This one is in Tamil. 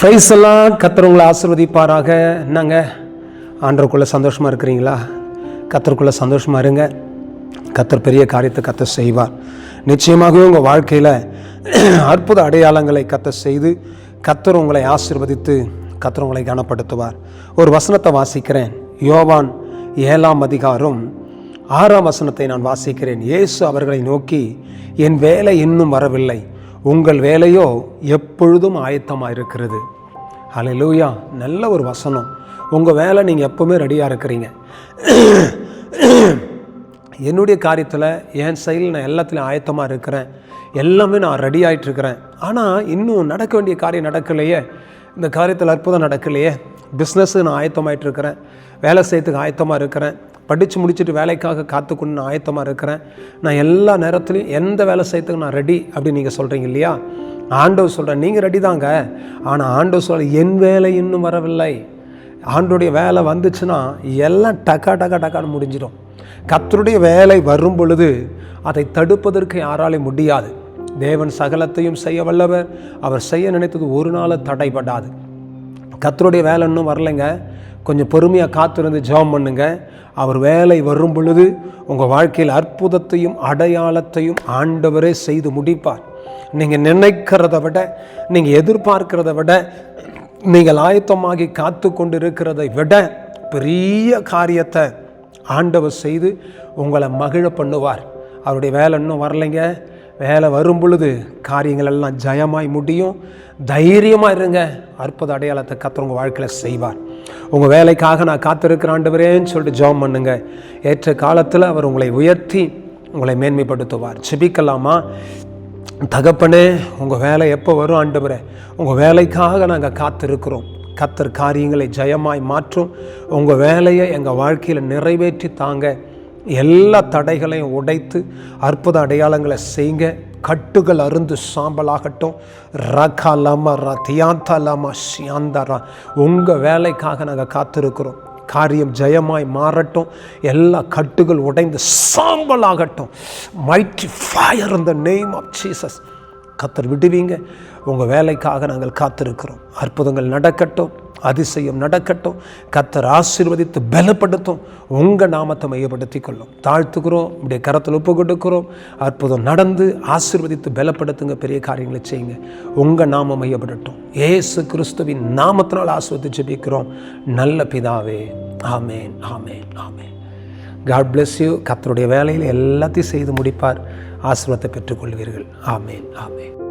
ப்ரைஸ் எல்லாம் கத்தர் ஆசிர்வதிப்பாராக. என்னங்க? ஆண்டவருக்குள்ளே சந்தோஷமாக இருக்கிறீங்களா? கத்தருக்குள்ளே சந்தோஷமாக இருங்க. கத்தர் பெரிய காரியத்தை கத்த செய்வார். நிச்சயமாகவே உங்கள் வாழ்க்கையில் அற்புத அடையாளங்களை கத்த செய்து கத்தர் உங்களை ஆசிர்வதித்து கத்தர் உங்களை கனப்படுத்துவார். ஒரு வசனத்தை வாசிக்கிறேன். யோவான் ஏழாம் அதிகாரம் ஆறாம் வசனத்தை நான் வாசிக்கிறேன். இயேசு அவர்களை நோக்கி என் வேலை இன்னும் வரவில்லை. உங்கள் வேலையோ எப்பொழுதும் ஆயத்தமாக இருக்கிறது ஹalleluya. நல்ல ஒரு வசனம். உங்கள் வேலை நீங்கள் எப்போவுமே ரெடியாக இருக்கிறீங்க. என்னுடைய காரியத்தில் என் சைடில் நான் எல்லாத்துலேயும் ஆயத்தமாக இருக்கிறேன். எல்லாமே நான் ரெடி ஆகிட்டுருக்கிறேன் ஆனால் இன்னும் நடக்க வேண்டிய காரியம் நடக்கலையே. இந்த காரியத்தில் அற்புதம் நடக்கலையே. பிஸ்னஸ்ஸு நான் ஆயத்தமாகிட்டு இருக்கிறேன். வேலை செய்யறதுக்கு ஆயத்தமாக இருக்கிறேன். படித்து முடிச்சுட்டு வேலைக்காக காத்துக்கொண்டு நான் ஆயத்தமாக இருக்கிறேன். நான் எல்லா நேரத்துலையும் எந்த வேலை செய்யறதுக்கு நான் ரெடி அப்படின்னு நீங்கள் சொல்கிறீங்க இல்லையா? ஆண்டவர் சொல்கிறேன் நீங்கள் ரெடி தாங்க. ஆனால் ஆண்டவர் சொல்ல என் வேலை இன்னும் வரவில்லை. ஆண்டோடைய வேலை வந்துச்சுன்னா எல்லாம் டக்கா டக்கா டக்கான்னு முடிஞ்சிடும். கத்தருடைய வேலை வரும் பொழுது அதை தடுப்பதற்கு யாராலே முடியாது. தேவன் சகலத்தையும் செய்ய வல்லவர். அவர் செய்ய நினைத்தது ஒரு நாள் தடைபடாது. கத்தருடைய வேலை இன்னும் வரலைங்க. கொஞ்சம் பொறுமையாக காத்திருந்து ஜெபம் பண்ணுங்க. அவர் வேலை வரும் பொழுது உங்கள் வாழ்க்கையில் அற்புதத்தையும் அடையாளத்தையும் ஆண்டவரே செய்து முடிப்பார். நீங்கள் நினைக்கிறத விட நீங்கள் எதிர்பார்க்கிறத விட நீங்கள் ஆயத்தமாகி காத்து கொண்டு இருக்கிறதை விட பெரிய காரியத்தை ஆண்டவர் செய்து உங்களை மகிழ பண்ணுவார். அவருடைய வேலை இன்னும் வரலைங்க. வேலை வரும் பொழுது காரியங்கள் எல்லாம் ஜெயமாய் முடியும். தைரியமாக இருங்க. அற்புத அடையாளத்தை கத்துற உங்கள் வாழ்க்கையில் செய்வார். உங்கள் வேலைக்காக நான் காத்திருக்கிற ஆண்டவரேன்னு சொல்லிட்டு ஜெபம் பண்ணுங்க. ஏற்ற காலத்தில் அவர் உங்களை உயர்த்தி உங்களை மேன்மைப்படுத்துவார். ஜெபிக்கலாமா? தகப்பனே உங்கள் வேலை எப்போ வரும் ஆண்டவரே? உங்கள் வேலைக்காக நாங்கள் காத்திருக்கிறோம். கத்தர் காரியங்களை ஜெயமாய் மாற்றும். உங்கள் வேலையை எங்கள் வாழ்க்கையில் நிறைவேற்றி தாங்க. எல்லா தடைகளையும் உடைத்து அற்புத அடையாளங்களை செய்யுங்க கட்டுகள் அருந்து சாம்பலாகட்டும். ரகா லமா ரா தியாந்தா லமா ஷியாந்தரா உங்கள் வேலைக்காக நாங்கள் காத்திருக்கிறோம். காரியம் ஜெயமாய் மாறட்டும். எல்லா கட்டுகள் உடைந்து சாம்பலாகட்டும். மைட்டி ஃபயர் இந்த நேம் ஆஃப் ஜீசஸ் கத்தர் விடுவீங்க. உங்கள் வேலைக்காக நாங்கள் காத்திருக்கிறோம். அற்புதங்கள் நடக்கட்டும் அதிசயம் நடக்கட்டும். கத்தர் ஆசீர்வதித்து பலப்படுத்தும். உங்கள் நாமத்தை மையப்படுத்திக் கொள்ளும் தாழ்த்துக்கிறோம் இப்படியே கரத்தில் ஒப்பு கொடுக்கிறோம். அற்புதம் நடந்து ஆசீர்வதித்து பலப்படுத்துங்க பெரிய காரியங்களை செய்யுங்க. உங்கள் நாமம் மையப்படட்டும். ஏசு கிறிஸ்துவின் நாமத்தினால் ஆசிர்வதித்து ஜெபிக்கிறோம். நல்ல பிதாவே. Amen amen amen. God bless you கத்தருடைய வேலையில் எல்லாத்தையும் செய்து முடிப்பார். ஆசிரமத்தை பெற்றுக்கொள்வீர்கள். ஆமேன். ஆமேன்.